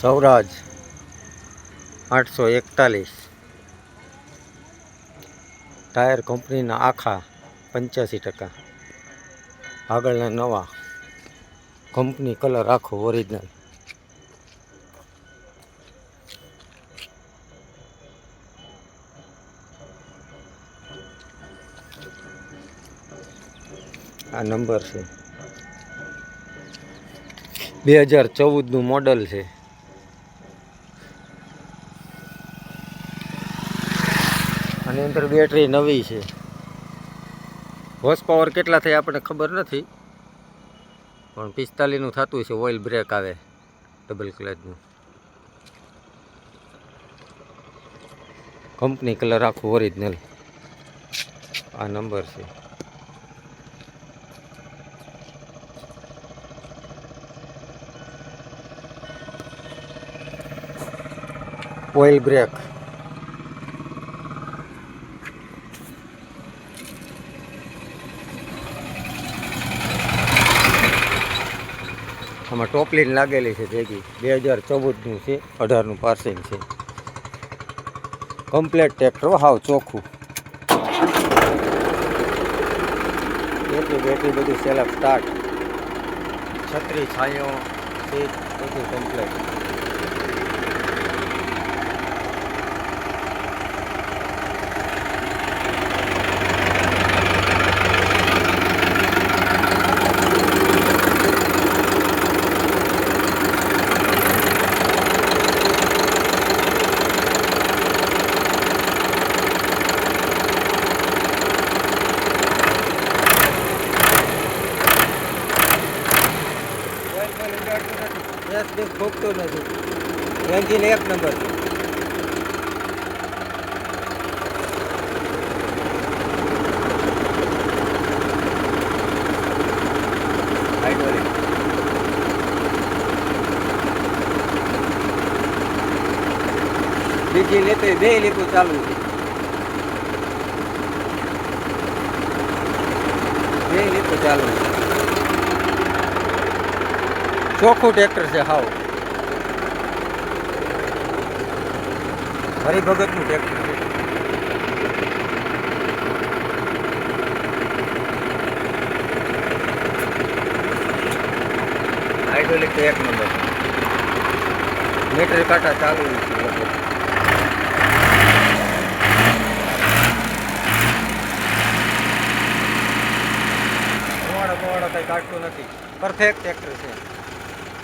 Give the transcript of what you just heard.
સૌરાજ આઠસો એકતાલીસ. ટાયર કંપનીના આખા પંચ્યાસી ટકા. આગળના નવા કંપની કલર આખો ઓરિજિનલ. આ નંબર છે. બે હજાર ચૌદનું મોડલ છે. આની અંદર બેટરી નવી છે. હોર્સ પાવર કેટલા થાય આપણને ખબર નથી. પણ પિસ્તાલીસનું થતું છે ઓઇલ બ્રેક આવે ડબલ ક્લચનું કંપની કલર આખું ઓરિજિનલ આ નંબર છે. ઓઇલ બ્રેક આમાં ટોપલીન લાગેલી છે ભેગી બે હજાર ચૌદનું છે, અઢારનું પાર્સિંગ છે. કમ્પ્લેટ ટ્રેક્ટર હાવ ચોખ્ખું. એટલી બેટરી બધું સેલફ સ્ટાર્ટ છત્રી છાંયો સીટ બધું કમ્પ્લેટ ગેસ બેસ ફૂંકતો નથી. એન્જિન એક નંબર બીજી લેતો બે લીપું ચાલુ છે. બે લીપું ચાલુ છે. ચોખ્ખું ટ્રેક્ટર છે, હાવ. હરિભગતનું ટ્રેક્ટર હાઇડ્રોલિક એક નંબર મીટર કાંટા ચાલુ છે કાઢતું નથી. પરફેક્ટ ટ્રેક્ટર છે.